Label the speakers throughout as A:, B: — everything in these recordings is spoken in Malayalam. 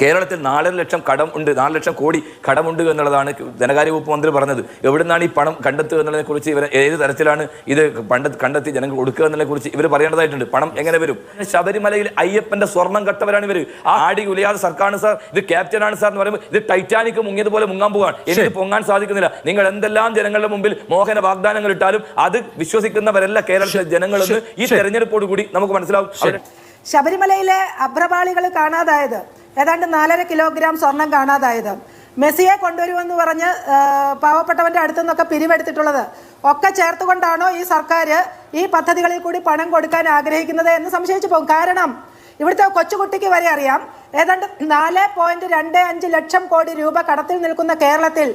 A: കേരളത്തിൽ നാലര ലക്ഷം കടം ഉണ്ട് നാല് ലക്ഷം കോടി കടമുണ്ട് എന്നുള്ളതാണ് ധനകാര്യ വകുപ്പ് മന്ത്രി പറഞ്ഞത്. എവിടുന്നാണ് ഈ പണം കണ്ടെത്തുക എന്നുള്ളതിനെ കുറിച്ച് ഇവർ ഏത് തരത്തിലാണ് ഇത് പണ്ട് കണ്ടെത്തി ജനങ്ങൾ കൊടുക്കുക എന്നതിനെ കുറിച്ച് ഇവർ പറയേണ്ടതായിട്ടുണ്ട്. പണം എങ്ങനെ വരും? ശബരിമലയിൽ അയ്യപ്പന്റെ സ്വർണം കട്ടവരാണ് ഇവർ ആ ആടി ഉലിയാതെ സർക്കാരാണ് സാർ ഇത് ക്യാപ്റ്റനാണ് സാർ എന്ന് പറയുമ്പോൾ ഇത് ടൈറ്റാനിക് മുങ്ങിയതുപോലെ മുങ്ങാൻ പോവാണ്. എനിക്ക് പൊങ്ങാൻ സാധിക്കുന്നില്ല. നിങ്ങൾ എന്തെല്ലാം ജനങ്ങളുടെ മുമ്പിൽ മോഹന വാഗ്ദാനങ്ങൾ ഇട്ടാലും അത് വിശ്വസിക്കുന്നവരല്ല കേരളത്തിലെ ജനങ്ങളെന്ന് ഈ തെരഞ്ഞെടുപ്പോട് കൂടി നമുക്ക് മനസ്സിലാവും.
B: ശബരിമലയിലെ അഭ്രപാളികൾ കാണാതായത് ഏതാണ്ട് നാലര കിലോഗ്രാം സ്വർണം കാണാതായത്. മെസ്സിയെ കൊണ്ടുവരുമെന്ന് പറഞ്ഞ് പാവപ്പെട്ടവന്റെ അടുത്തു നിന്നൊക്കെ പിരിവെടുത്തിട്ടുള്ളത്. ഒക്കെ ചേർത്തുകൊണ്ടാണോ ഈ സർക്കാർ ഈ പദ്ധതികളിൽ കൂടി പണം കൊടുക്കാൻ ആഗ്രഹിക്കുന്നത് എന്ന് സംശയിച്ചു പോകും. കാരണം ഇവിടുത്തെ കൊച്ചുകുട്ടിക്ക് വരെ അറിയാം ഏതാണ്ട് നാല് പോയിന്റ് രണ്ട് അഞ്ച് ലക്ഷം കോടി രൂപ കടത്തിൽ നിൽക്കുന്ന കേരളത്തിൽ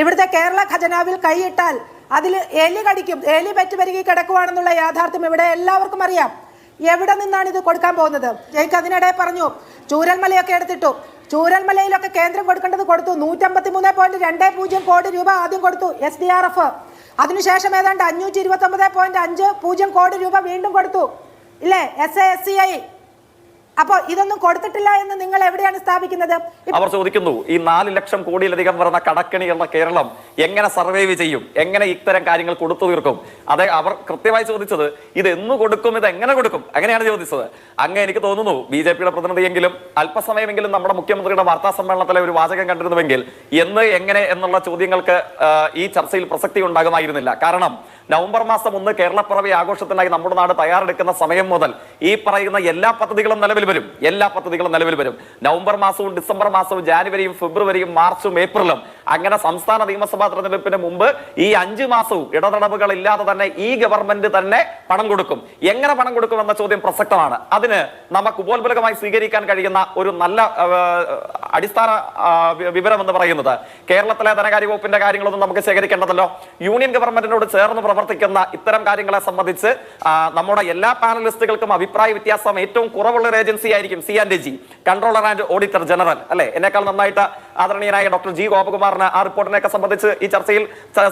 B: ഇവിടുത്തെ കേരള ഖജനാവിൽ കൈയിട്ടാൽ അതിൽ എലി കടിക്കും എലി പറ്റി പെരുകി കിടക്കുവാണെന്നുള്ള യാഥാർത്ഥ്യം ഇവിടെ എല്ലാവർക്കും അറിയാം. എവിടെ നിന്നാണ് ഇത് കൊടുക്കാൻ പോകുന്നത്? ജയ്ക്ക് അതിനിടെ പറഞ്ഞു ചൂരൽമലയൊക്കെ എടുത്തിട്ടു. ചൂരൽമലയിലൊക്കെ കേന്ദ്രം കൊടുക്കേണ്ടത് കൊടുത്തു. നൂറ്റമ്പത്തി മൂന്ന് പോയിന്റ് രണ്ട് പൂജ്യം കോടി രൂപ ആദ്യം കൊടുത്തു എസ് ഡി ആർ എഫ് അതിനുശേഷം ഏതാണ്ട് അഞ്ഞൂറ്റി ഇരുപത്തി ഒമ്പത് പോയിന്റ് അഞ്ച് പൂജ്യം കോടി രൂപ വീണ്ടും കൊടുത്തു. ഇല്ലേ? S A S C I അപ്പോൾ ഇതൊന്നും കൊടുത്തിട്ടില്ല എന്ന് നിങ്ങൾ എവിടെയാണ് സ്ഥാപിക്കുന്നത്?
C: അവർ ചോദിക്കുന്നു ഈ നാല് ലക്ഷം കോടിയിലധികം വരുന്ന കടക്കണിയുള്ള കേരളം എങ്ങനെ സർവൈവ് ചെയ്യും? എങ്ങനെ ഇത്തരം കാര്യങ്ങൾ കൊടുത്തു തീർക്കും? അതെ അവർ കൃത്യമായി ചോദിച്ചത് ഇത് എന്ന് കൊടുക്കും ഇത് എങ്ങനെ കൊടുക്കും? അങ്ങനെയാണ് ചോദിച്ചത്. അങ്ങ് എനിക്ക് തോന്നുന്നു ബി ജെ പിയുടെ പ്രതിനിധിയെങ്കിലും അല്പസമയമെങ്കിലും നമ്മുടെ മുഖ്യമന്ത്രിയുടെ വാർത്താ സമ്മേളനത്തിലെ ഒരു വാചകം കണ്ടിരുന്നുവെങ്കിൽ എന്ന് എങ്ങനെ എന്നുള്ള ചോദ്യങ്ങൾക്ക് ഈ ചർച്ചയിൽ പ്രസക്തി ഉണ്ടാകുമായിരുന്നില്ല. കാരണം നവംബർ മാസം ഒന്ന് കേരളപ്പിറവി ആഘോഷത്തിനായി നമ്മുടെ നാട് തയ്യാറെടുക്കുന്ന സമയം മുതൽ ഈ പറയുന്ന എല്ലാ പദ്ധതികളും നിലവിൽ വരും. എല്ലാ പദ്ധതികളും നിലവിൽ വരും. നവംബർ മാസവും ഡിസംബർ മാസവും ജാനുവരിയും ഫെബ്രുവരിയും മാർച്ചും ഏപ്രിലും അങ്ങനെ സംസ്ഥാന നിയമസഭാ തെരഞ്ഞെടുപ്പിന് മുമ്പ് ഈ അഞ്ചു മാസവും ഇടതടവുകൾ ഇല്ലാതെ തന്നെ ഈ ഗവൺമെന്റ് തന്നെ പണം കൊടുക്കും. എങ്ങനെ പണം കൊടുക്കും എന്ന ചോദ്യം പ്രസക്തമാണ്. അതിന് നമുക്ക് ഉപോത്ബലകമായി സ്വീകരിക്കാൻ കഴിയുന്ന ഒരു നല്ല അടിസ്ഥാന വിവരം എന്ന് പറയുന്നത് കേരളത്തിലെ ധനകാര്യ വകുപ്പിന്റെ കാര്യങ്ങളൊന്നും നമുക്ക് ശേഖരിക്കേണ്ടതല്ലോ. യൂണിയൻ ഗവൺമെന്റിനോട് ചേർന്ന് പ്രവർത്തിക്കുന്ന ഇത്തരം കാര്യങ്ങളെ സംബന്ധിച്ച് നമ്മുടെ എല്ലാ പാനലിസ്റ്റുകൾക്കും അഭിപ്രായ വ്യത്യാസം ഏറ്റവും കുറവുള്ള ഒരു ഏജൻസി ആയിരിക്കും C and G controller and auditor general അല്ലെ? എന്നേക്കാൾ നന്നായിട്ട് ആദരണീയനായ ഡോക്ടർ ജി ഗോപകുമാറിന് ആ റിപ്പോർട്ടിനെയൊക്കെ സംബന്ധിച്ച് ഈ ചർച്ചയിൽ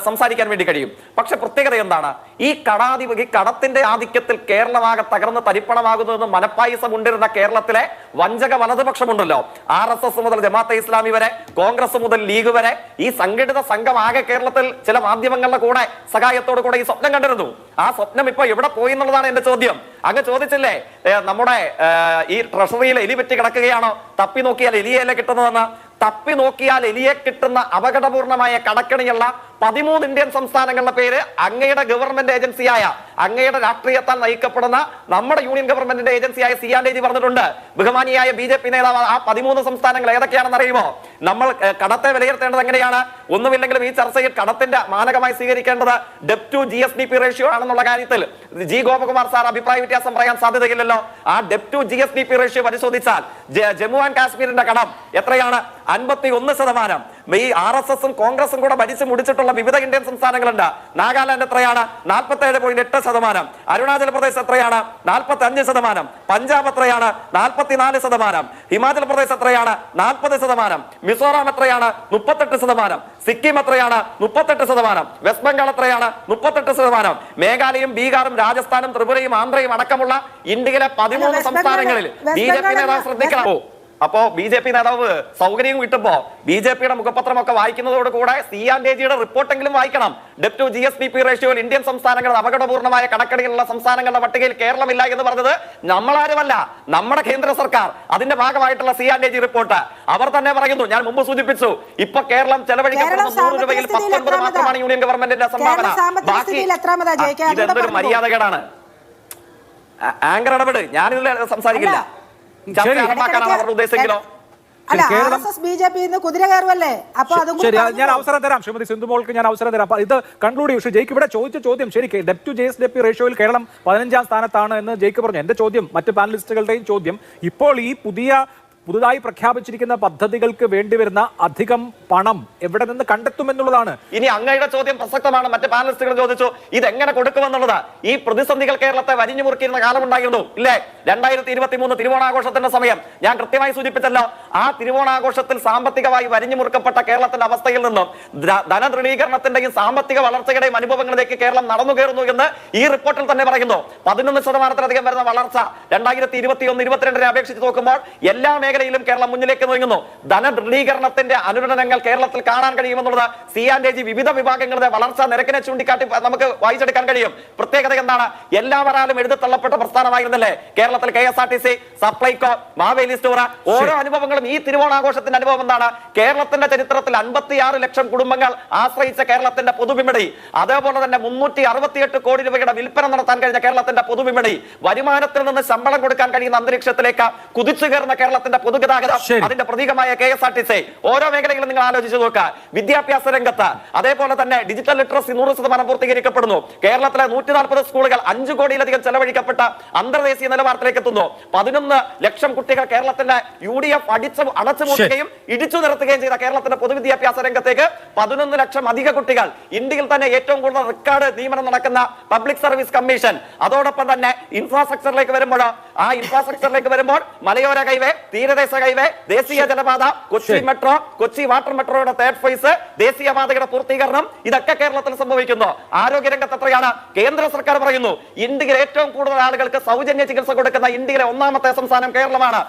C: സംസാരിക്കാൻ വേണ്ടി കഴിയും. പക്ഷെ പ്രത്യേകത എന്താണ്? ഈ കടാധി ഈ കടത്തിന്റെ ആധിക്യത്തിൽ കേരളമാകെ തകർന്ന് തരിപ്പണമാകുന്നതെന്ന് മനപ്പായസം ഉണ്ടിരുന്ന കേരളത്തിലെ വഞ്ചക വലതുപക്ഷമുണ്ടല്ലോ. ആർ എസ് എസ് മുതൽ ജമാഅത്തെ ഇസ്ലാമി വരെ കോൺഗ്രസ് മുതൽ ലീഗ് വരെ ഈ സംഘടിത സംഘം ആകെ കേരളത്തിൽ ചില മാധ്യമങ്ങളുടെ കൂടെ സഹായത്തോടു കൂടെ ഈ സ്വപ്നം കണ്ടിരുന്നു. ആ സ്വപ്നം ഇപ്പൊ എവിടെ പോയി എന്നുള്ളതാണ് എന്റെ ചോദ്യം. അങ്ങ് ചോദിച്ചില്ലേ നമ്മുടെ ഈ ട്രഷറിയിൽ എലി പറ്റി കിടക്കുകയാണോ? തപ്പി നോക്കിയാൽ എലിയല്ലേ കിട്ടുന്നതെന്ന്? തപ്പി നോക്കിയാൽ എലിയെ കിട്ടുന്ന അപകടപൂർണമായ കടക്കണിയുള്ള പതിമൂന്ന് ഇന്ത്യൻ സംസ്ഥാനങ്ങളുടെ പേര് അങ്ങയുടെ ഗവൺമെന്റ് ഏജൻസിയായ അങ്ങയുടെ രാഷ്ട്രീയത്താൽ നയിക്കപ്പെടുന്ന നമ്മുടെ യൂണിയൻ ഗവൺമെന്റിന്റെ ഏജൻസിയായ സി ആൻഡ് പറഞ്ഞിട്ടുണ്ട്. ബഹുമാനിയായ ബി ജെ പി നേതാവ് ആ പതിമൂന്ന് സംസ്ഥാനങ്ങൾ ഏതൊക്കെയാണെന്ന് അറിയുമോ? നമ്മൾ കടത്തെ വിലയിരുത്തേണ്ടത് എങ്ങനെയാണ്? ഒന്നുമില്ലെങ്കിലും ഈ ചർച്ചയിൽ കടത്തിന്റെ മാനകമായി സ്വീകരിക്കേണ്ടത് debt to G S D P ratio ആണെന്നുള്ള കാര്യത്തിൽ ജി ഗോപകുമാർ സാർ അഭിപ്രായ വ്യത്യാസം പറയാൻ സാധ്യതയില്ലല്ലോ. ആ debt to G S D P ratio പരിശോധിച്ചാൽ ജമ്മു ആൻഡ് കാശ്മീരിന്റെ കടം എത്രയാണ്? അൻപത്തി ഒന്ന് ശതമാനം. ഈ ആർ എസ് എസും കോൺഗ്രസും കൂടെ ഭരിച്ചു മുടിച്ചിട്ടുള്ള വിവിധ ഇന്ത്യൻ സംസ്ഥാനങ്ങളുണ്ട്. നാഗാലാൻഡ് എത്രയാണ്? നാൽപ്പത്തി ഏഴ് പോയിന്റ് എട്ട് ശതമാനം. അരുണാചൽ പ്രദേശ് എത്രയാണ്? നാൽപ്പത്തി അഞ്ച് ശതമാനം. പഞ്ചാബ് എത്രയാണ്? നാൽപ്പത്തിനാല് ശതമാനം. ഹിമാചൽ പ്രദേശ് എത്രയാണ്? നാൽപ്പത് ശതമാനം. മിസോറാം എത്രയാണ്? മുപ്പത്തെട്ട് ശതമാനം. സിക്കിം എത്രയാണ്? മുപ്പത്തെട്ട് ശതമാനം. വെസ്റ്റ് ബംഗാൾ എത്രയാണ്? മുപ്പത്തെട്ട് ശതമാനം. മേഘാലയും ബീഹാറും രാജസ്ഥാനും ത്രിപുരയും ആന്ധ്രയും അടക്കമുള്ള ഇന്ത്യയിലെ പതിമൂന്ന് സംസ്ഥാനങ്ങളിൽ ബി ജെ പി നേതാവ് ശ്രദ്ധിക്കണം. അപ്പോ ബി ജെ പി നേതാവ് സൗകര്യം കിട്ടുമ്പോ ബി ജെ പിയുടെ മുഖപത്രമൊക്കെ വായിക്കുന്നതോട് കൂടെ സി ആൻഡ് ജിയുടെ റിപ്പോർട്ടെങ്കിലും വായിക്കണം. Debt to G S D P റേഷ്യോയിൽ Indian സംസ്ഥാനങ്ങൾ അപകടപൂർണമായ കടക്കടിയിലുള്ള സംസ്ഥാനങ്ങളുടെ പട്ടികയിൽ കേരളമില്ല എന്ന് പറഞ്ഞത് നമ്മളാരുമല്ല നമ്മുടെ കേന്ദ്ര സർക്കാർ. അതിന്റെ ഭാഗമായിട്ടുള്ള സി ആൻഡ് ജി റിപ്പോർട്ട്. അവർ തന്നെ പറയുന്നു ഞാൻ മുമ്പ് സൂചിപ്പിച്ചു ഇപ്പൊ കേരളം ചെലവഴിക്കപ്പെടുന്ന നൂറ് രൂപയിൽ പത്തൊൻപത് മാത്രമാണ് യൂണിയൻ ഗവൺമെന്റിന്റെ സംഭാവന.
B: ബാക്കി
C: ഇതെന്തൊരു മര്യാദകേടാണ്. ആങ്കർ ഇടപെട്. ഞാനിതിൽ സംസാരിക്കില്ല.
D: ശരി.
C: അർത്ഥമാക്കാനാണ് അവരുടെ ഉദ്ദേശമെങ്കിലോ?
B: അല്ല
D: ശരി, Keralam-
B: R S S B J P ഇന്ന് കുതിര കയറുമല്ലേ അപ്പൊ അതും കൂടി
D: ശരി അത് ഞാൻ. അവസരം തരാം. ശ്രീമതി സിന്ധുമോൾക്ക് ഞാൻ അവസരം തരാം. അപ്പൊ ഇത് കൺക്ലൂഡ് ചെയ്യും. പക്ഷേ ജയിക്ക് ഇവിടെ ചോദിച്ച ചോദ്യം ശരി debt to G S D P റേഷ്യോയിൽ Keralam പതിനഞ്ചാം സ്ഥാനത്താണ് എന്ന് ജയിക്ക് പറഞ്ഞു. എന്റെ ചോദ്യം മറ്റ് പാനലിസ്റ്റുകളുടെയും ചോദ്യം. ഇപ്പോൾ ഈ പുതിയ പുതുതായി പ്രഖ്യാപിച്ചിരിക്കുന്ന പദ്ധതികൾക്ക് വേണ്ടിവരുന്ന അധികം പണം എവിടെ നിന്ന് കണ്ടെത്തുമെന്നുള്ളതാണ്.
C: ഇനി അങ്ങയുടെ ചോദ്യം പ്രസക്തമാണ്. മറ്റ് പാനലിസ്റ്റുകൾ ചോദിച്ചു ഇത് എങ്ങനെ കൊടുക്കുമെന്നുള്ളത്? ഈ പ്രതിസന്ധികൾ കേരളത്തെ വരിഞ്ഞു മുറുക്കിയിരുന്ന കാലമുണ്ടായിരുന്നു. ഇല്ലേ? രണ്ടായിരത്തി ഇരുപത്തി മൂന്ന് തിരുവോണാഘോഷത്തിന്റെ സമയം. ഞാൻ കൃത്യമായി സൂചിപ്പിച്ചല്ലോ ആ തിരുവോണാഘോഷത്തിൽ സാമ്പത്തികമായി വരിഞ്ഞു മുറുക്കപ്പെട്ട കേരളത്തിന്റെ അവസ്ഥയിൽ നിന്നും ധനദൃഢീകരണത്തിന്റെയും സാമ്പത്തിക വളർച്ചയുടെയും അനുഭവങ്ങളിലേക്ക് കേരളം നടന്നു കയറുന്നു എന്ന് ഈ റിപ്പോർട്ടിൽ തന്നെ പറയുന്നു. പതിനൊന്ന് ശതമാനത്തിലധികം വരുന്ന വളർച്ച രണ്ടായിരത്തി ഇരുപത്തി ഒന്ന് ഇരുപത്തിരണ്ടിനെ അപേക്ഷിച്ച് നോക്കുമ്പോൾ എല്ലാ മേഖലയിലും കേരളം മുന്നിലേക്ക് നീങ്ങുന്നു. ധനദൃഢീകരണത്തിന്റെ അനുരണനങ്ങൾ കേരളത്തിൽ കാണാൻ കഴിയുമെന്നുള്ളത് സി ആൻഡ് ജി വിവിധ വിഭാഗങ്ങളുടെ വളർച്ചാ നിരക്കിനെ ചൂണ്ടിക്കാട്ടി നമുക്ക് വായിച്ചെടുക്കാൻ കഴിയും. പ്രത്യേകത എന്താണ്? എല്ലാവരാലും എഴുതിത്തള്ളപ്പെട്ട പ്രസ്ഥാനമായിരുന്നല്ലേ? കേരളത്തിൽ K S R T C Supplyco Maveli store ഓരോ അനുഭവങ്ങളും ഈ തിരുവോണാഘോഷത്തിന്റെ അനുഭവം എന്താണ്? കേരളത്തിന്റെ ചരിത്രത്തിൽ അൻപത്തിയാറ് ലക്ഷം കുടുംബങ്ങൾ ആശ്രയിച്ച കേരളത്തിന്റെ പൊതുവിപണി അതേപോലെ തന്നെ മുന്നൂറ്റി അറുപത്തിയെട്ട് കോടി രൂപയുടെ വിൽപ്പന നടത്താൻ കഴിഞ്ഞ കേരളത്തിന്റെ പൊതുവിപണി വരുമാനത്തിൽ നിന്ന് ശമ്പളം കൊടുക്കാൻ കഴിയുന്ന അന്തരീക്ഷത്തിലേക്ക് കുതിച്ചു കയറുന്ന കേരളത്തിന്റെ പൊതുഗതാഗതം അതിന്റെ പ്രതീകമായ K S R T C. ഓരോ മേഖലകളും നിങ്ങൾ ആലോചിച്ച് നോക്കുക. വിദ്യാഭ്യാസ രംഗത്ത് അതേപോലെ തന്നെ ഡിജിറ്റൽ ലിറ്ററസി നൂറ് ശതമാനം പൂർത്തീകരിക്കപ്പെടുന്നു. കേരളത്തിലെ നൂറ്റി നാൽപ്പത് സ്കൂളുകൾ അഞ്ചു കോടിയിലധികം ചെലവഴിക്കപ്പെട്ട അന്തർദേശീയ നിലവാരത്തിലേക്ക് എത്തുന്നു. പതിനൊന്ന് ലക്ഷം കുട്ടികൾ കേരളത്തിന്റെ യു ഡി എഫ് അടിച്ചു അടച്ചുപൂട്ടുകയും ഇടിച്ചു നിർത്തുകയും ചെയ്ത കേരളത്തിന്റെ പൊതുവിദ്യാഭ്യാസ രംഗത്തേക്ക് പതിനൊന്ന് ലക്ഷം അധിക കുട്ടികൾ. ഇന്ത്യയിൽ തന്നെ ഏറ്റവും കൂടുതൽ റെക്കോർഡ് നിയമനം നടക്കുന്ന പബ്ലിക് സർവീസ് കമ്മീഷൻ അതോടൊപ്പം തന്നെ ഇൻഫ്രാസ്ട്രക്ചറിലേക്ക് വരുമ്പോൾ ആ ഇൻഫ്രാസ്ട്രക്ചറിലേക്ക് വരുമ്പോൾ മലയോര ഹൈവേ തീരദേശ ഹൈവേ ദേശീയ ജലപാത കൊച്ചി മെട്രോ കൊച്ചി വാട്ടർ മെട്രോയുടെ തേർഡ് ഫേസ് ദേശീയപാതയുടെ പൂർത്തീകരണം. ഇതൊക്കെ കേരളത്തിൽ സംഭവിക്കുന്നു. ആരോഗ്യ രംഗത്ത് എത്രയാണ്? കേന്ദ്ര സർക്കാർ പറയുന്നു ഇന്ത്യയിൽ ഏറ്റവും കൂടുതൽ ആളുകൾക്ക് സൗജന്യ ചികിത്സ കൊടുക്കുന്ന ഇന്ത്യയിലെ ഒന്നാമത്തെ സംസ്ഥാനം കേരളമാണ്.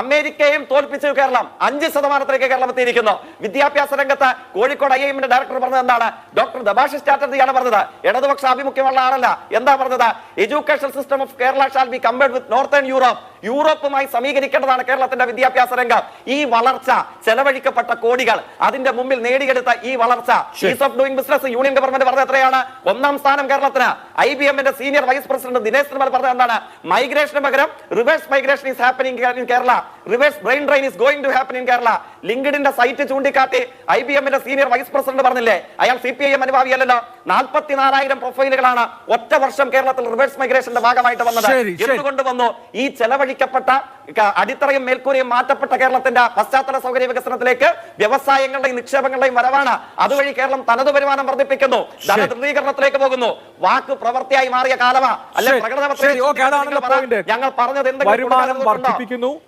C: അമേരിക്കയും തോൽപ്പിച്ചു കേരളം. അഞ്ച് ശതമാനത്തിലേക്ക് കേരളം എത്തിയിരിക്കുന്നു. വിദ്യാഭ്യാസ രംഗത്ത് കോഴിക്കോട് ഐ എമ്മിന്റെ ഡയറക്ടർ പറഞ്ഞത് എന്താണ്? ഡോക്ടർ ദബാഷിഷ് ചാറ്റർജിയാണ് പറഞ്ഞത്. ഇടതുപക്ഷ ആഭിമുഖ്യമുള്ള ആളല്ല. എന്താ പറഞ്ഞത്? Education system of Kerala shall be compared with northern Europe. യൂറോപ്പുമായി സമീകരിക്കേണ്ടതാണ് കേരളത്തിന്റെ വിദ്യാഭ്യാസ രംഗം. ഈ വളർച്ച ചെലവഴിക്കപ്പെട്ട കോടികൾ അതിന്റെ മുമ്പിൽ നേടിയെടുത്ത ഈ വളർച്ച ease of doing business union government പറഞ്ഞത് എത്രയാണ്? ഒന്നാം സ്ഥാനം കേരളത്തിന്. ഐ ബി എമ്മിന്റെ senior vice president Dinesh Nirmal പറഞ്ഞത് എന്താണ്? മൈഗ്രേഷന് പകരം reverse migration is happening in Kerala reverse brain drain is going to happen in Kerala ലിങ്ക്ഡിന്റെ site ചൂണ്ടിക്കാട്ടി ഐ ബി എമ്മിന്റെ സീനിയർ വൈസ് പ്രസിഡന്റ് പറഞ്ഞില്ലേ? അയാൾ സി പി ഐ എം അനുഭാവിയല്ലോ നാൽപ്പത്തിനാലായിരം പ്രൊഫൈലുകളാണ് ഒറ്റ വർഷം കേരളത്തിൽ റിവേഴ്സ് മൈഗ്രേഷന്റെ ഭാഗമായിട്ട് വന്നത്. എന്തുകൊണ്ട് വന്നു? ഈ ചെലവഴിക്കപ്പെട്ട ക- അടിത്തറയും മേൽക്കൂരയും മാറ്റപ്പെട്ട കേരളത്തിന്റെ പശ്ചാത്തല സൗകര്യ വികസനത്തിലേക്ക് വ്യവസായങ്ങളുടെയും നിക്ഷേപങ്ങളുടെയും വരവാണ്. അതുവഴി കേരളം തനത് വരുമാനം വർദ്ധിപ്പിക്കുന്നു. ധനദൃഢീകരണത്തിലേക്ക് പോകുന്നു. വാക്ക് പ്രവൃത്തിയായി മാറിയ കാലമാ. അല്ലെ പ്രകടന. ഞങ്ങൾ പറഞ്ഞത് എന്തെങ്കിലും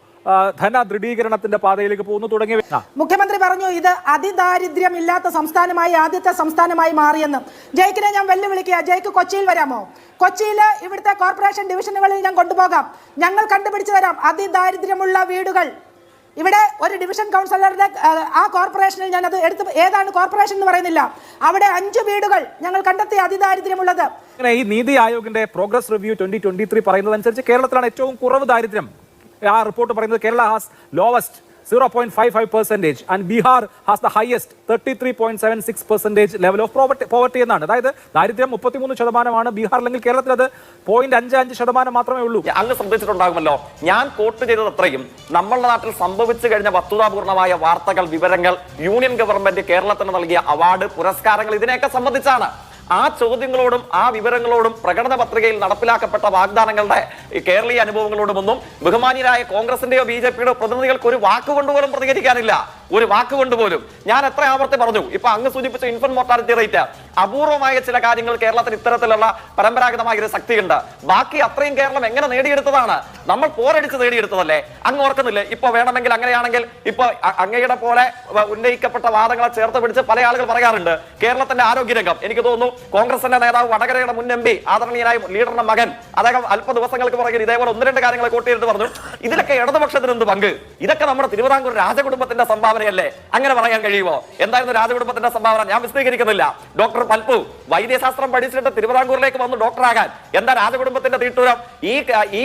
D: ധന ദൃഢീകരണത്തിന്റെ പാതയിലേക്ക് പോകുന്നു. തുടങ്ങിയ
B: മുഖ്യമന്ത്രി പറഞ്ഞു ഇത് അതിദാരിദ്ര്യം ഇല്ലാത്ത സംസ്ഥാനമായി ആദ്യത്തെ സംസ്ഥാനമായി മാറിയെന്ന്. ജയ്ക്കിനെ ഞാൻ വെല്ലുവിളിക്കുക. ജയ്ക്ക് കൊച്ചിയിൽ വരാമോ? കൊച്ചിയിൽ ഇവിടുത്തെ കോർപ്പറേഷൻ ഡിവിഷനുകളിൽ ഞാൻ കൊണ്ടുപോകാം. ഞങ്ങൾ കണ്ടുപിടിച്ചു തരാം. അതിദാരിദ്ര്യമുള്ള വീടുകൾ. ഇവിടെ ഒരു ഡിവിഷൻ കൗൺസിലറുടെ ആ, കോർപ്പറേഷനിൽ ഞാൻ അത് എടുത്ത് ഏതാണ് കോർപ്പറേഷൻ എന്ന് പറയുന്നില്ല. അവിടെ അഞ്ച് വീടുകൾ ഞങ്ങൾ കണ്ടെത്തി അതിദാരിദ്ര്യമുള്ളത്.
D: ഈ നീതി ആയോഗിന്റെ progress review twenty twenty three പറയുന്നത് അനുസരിച്ച് കേരളത്തിലാണ് ഏറ്റവും കുറവ് ദാരിദ്ര്യം. ആ റിപ്പോർട്ട് പറയുന്നത് Kerala has lowest zero point five five percentage and Bihar has the highest thirty three point seven six percentage level of poverty poverty എന്നാണ്. അതായത് ദാരിദ്ര്യം മുപ്പത്തിമൂന്ന് ശതമാനമാണ് ബീഹാർ അല്ലെങ്കിൽ കേരളത്തിൽ അത് പോയിന്റ് അഞ്ച് അഞ്ച് ശതമാനം മാത്രമേ ഉള്ളൂ.
C: അങ്ങ് ശ്രദ്ധിച്ചിട്ടുണ്ടാകുമല്ലോ ഞാൻ കോട്ട് ചെയ്തത് അത്രയും. നമ്മളുടെ നാട്ടിൽ സംഭവിച്ചു കഴിഞ്ഞ വസ്തുതാപൂർണമായ വാർത്തകൾ വിവരങ്ങൾ യൂണിയൻ ഗവൺമെന്റ് കേരളത്തിന് നൽകിയ അവാർഡ് പുരസ്കാരങ്ങൾ ഇതിനെയൊക്കെ സംബന്ധിച്ചാണ്. ആ ചോദ്യങ്ങളോടും ആ വിവരങ്ങളോടും പ്രകടന പത്രികയിൽ നടപ്പിലാക്കപ്പെട്ട വാഗ്ദാനങ്ങളുടെ കേരളീയ അനുഭവങ്ങളോടുമൊന്നും ബഹുമാനിയരായ കോൺഗ്രസിന്റെയോ ബി ജെ പിയുടെയോ പ്രതിനിധികൾക്ക് ഒരു വാക്കുകൊണ്ടുപോലും പ്രതികരിക്കാനില്ല. ഒരു വാക്കുകൊണ്ട് പോലും. ഞാൻ എത്ര ആവർത്തി പറഞ്ഞു. ഇപ്പൊ അങ്ങ് സൂചിപ്പിച്ച ഇൻഫന്റ് മോർട്ടാലിറ്റി റേറ്റ് അപൂർവമായ ചില കാര്യങ്ങൾ കേരളത്തിൽ ഇത്തരത്തിലുള്ള പരമ്പരാഗതമായ ഒരു ശക്തിയുണ്ട്. ബാക്കി അത്രയും കേരളം എങ്ങനെ നേടിയെടുത്തതാണ്? നമ്മൾ പോരടിച്ച് നേടിയെടുത്തതല്ലേ? അങ്ങ് ഓർക്കുന്നില്ലേ? ഇപ്പൊ വേണമെങ്കിൽ അങ്ങനെയാണെങ്കിൽ ഇപ്പൊ അങ്ങയുടെ പോലെ ഉന്നയിക്കപ്പെട്ട വാദങ്ങളെ ചേർത്ത് പിടിച്ച് പല ആളുകൾ പറയാറുണ്ട്. കേരളത്തിന്റെ ആരോഗ്യരംഗം. എനിക്ക് തോന്നുന്നു കോൺഗ്രസിന്റെ നേതാവ് വടകരയുടെ മുൻ എം പി ആദരണീയനായ ലീഡറിന്റെ മകൻ. അദ്ദേഹം അല്പ ദിവസങ്ങൾക്ക് പുറകിൽ ഇതേപോലെ ഒന്ന് രണ്ട് കാര്യങ്ങൾ കൂട്ടിയിട്ട് പറഞ്ഞു. ഇതിലൊക്കെ ഇടതുപക്ഷത്തിന് എന്ത് പങ്ക്? ഇതൊക്കെ നമ്മുടെ തിരുവിതാംകൂർ രാജകുടുംബത്തിന്റെ സംഭാവനയല്ലേ? അങ്ങനെ പറയാൻ കഴിയുമോ? എന്തായിരുന്നു രാജകുടുംബത്തിന്റെ സംഭാവന? ഞാൻ വിശദീകരിക്കുന്നില്ല. ഡോക്ടർ പൽപ്പു വൈദ്യശാസ്ത്രം പഠിച്ചിട്ട് തിരുവിതാംകൂറിലേക്ക് വന്നു ഡോക്ടറാകാൻ എന്താ രാജകുടുംബത്തിന്റെ തീട്ടൂരം? ഈ ഈ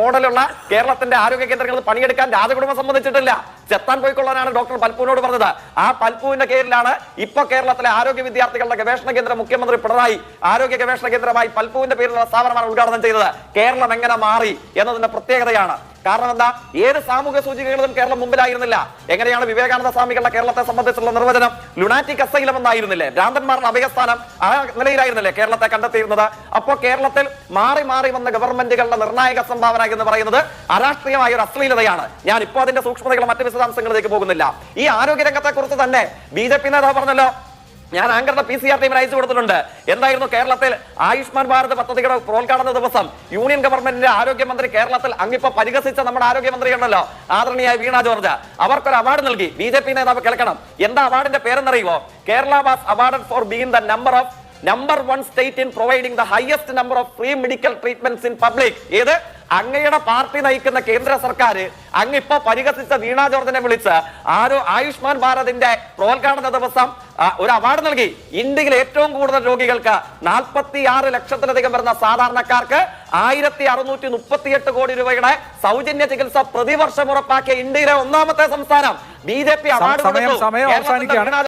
C: മോഡലുള്ള കേരളത്തിന്റെ ആരോഗ്യ കേന്ദ്രങ്ങളിൽ പണിയെടുക്കാൻ രാജകുടുംബം സംബന്ധിച്ചിട്ടില്ല ചെത്താൻ പോയിക്കൊള്ളാനാണ് ഡോക്ടർ പൽപ്പുവിനോട് പറഞ്ഞത്. ആ പൽപ്പുവിന്റെ കീഴിലാണ് ഇപ്പൊ കേരളത്തിലെ ആരോഗ്യ വിദ്യാർത്ഥികളുടെ ഗവേഷണ കേന്ദ്രം മുഖ്യമന്ത്രി പിണറായി ആരോഗ്യ ഗവേഷണ കേന്ദ്രമായി പൽപ്പുവിന്റെ പേരിലുള്ള സ്ഥാപനമാണ് ഉദ്ഘാടനം ചെയ്തത്. കേരളം എങ്ങനെ മാറി എന്നതിന്റെ പ്രത്യേകതയാണ്. കാരണം എന്താ? ഏത് സാമൂഹ്യ സൂചികകളിലും കേരളം മുമ്പിലായിരുന്നില്ല. എങ്ങനെയാണ് വിവേകാനന്ദ സ്വാമികളുടെ കേരളത്തെ സംബന്ധിച്ചുള്ള നിർവചനം? ലുണാറ്റിക് അസൈലം എന്നായിരുന്നില്ലേ? ഭ്രാന്തന്മാരുടെ അഭയസ്ഥാനം ആ നിലയിലായിരുന്നില്ലേ കേരളത്തെ കണ്ടെത്തിയിരുന്നത്? അപ്പോ കേരളത്തിൽ മാറി മാറി വന്ന ഗവൺമെന്റുകളുടെ നിർണായക സംഭാവന എന്ന് പറയുന്നത് അരാഷ്ട്രീയമായ ഒരു അശ്ലീലതയാണ്. ഞാൻ ഇപ്പോൾ അതിന്റെ സൂക്ഷ്മതകൾ മറ്റു വിശദാംശങ്ങളിലേക്ക് പോകുന്നില്ല. ഈ ആരോഗ്യ രംഗത്തെ കുറിച്ച് തന്നെ ബി ജെ പി നേതാവ് പറഞ്ഞല്ലോ ഞാൻ ആങ്കറിന്റെ പി സി ആർ ടീമിന് അയച്ചു കൊടുത്തിട്ടുണ്ട്. എന്തായിരുന്നു കേരളത്തിൽ ആയുഷ്മാൻ ഭാരത് പദ്ധതിയുടെ പ്രോത്ഘാടന ദിവസം യൂണിയൻ ഗവൺമെന്റിന്റെ ആരോഗ്യമന്ത്രി കേരളത്തിൽ അങ്ങിപ്പോ പരിഹസിച്ച നമ്മുടെ ആരോഗ്യമന്ത്രി ഉണ്ടല്ലോ ആദരണീയായ വീണ ജോർജ്. അവർക്കൊരു അവാർഡ് നൽകി. ബി ജെ പി നേതാവ് കേൾക്കണം. എന്താ അവാർഡിന്റെ പേരെന്നറിയുമോ Kerala was award for being the number of number one state in providing the highest number of free medical treatments in public ഏത്? അങ്ങയുടെ പാർട്ടി നയിക്കുന്ന കേന്ദ്ര സർക്കാർ അങ്ങ് ഇപ്പൊ പരിഹസിച്ച വീണ ജോർജിനെ വിളിച്ച് ആരോ ആയുഷ്മാൻ ഭാരതിന്റെ പ്രോത്ഘാടന ദിവസം ഒരു അവാർഡ് നൽകി. ഇന്ത്യയിൽ ഏറ്റവും കൂടുതൽ രോഗികൾക്ക് നാൽപ്പത്തി ആറ് ലക്ഷത്തിലധികം വരുന്ന സാധാരണക്കാർക്ക് ആയിരത്തി അറുന്നൂറ്റി മുപ്പത്തിയെട്ട് കോടി രൂപയുടെ സൗജന്യ ചികിത്സ പ്രതിവർഷം ഉറപ്പാക്കിയ ഇന്ത്യയിലെ ഒന്നാമത്തെ സംസ്ഥാനം. ബി ജെ പി അവാർഡ് കൊടുത്തു.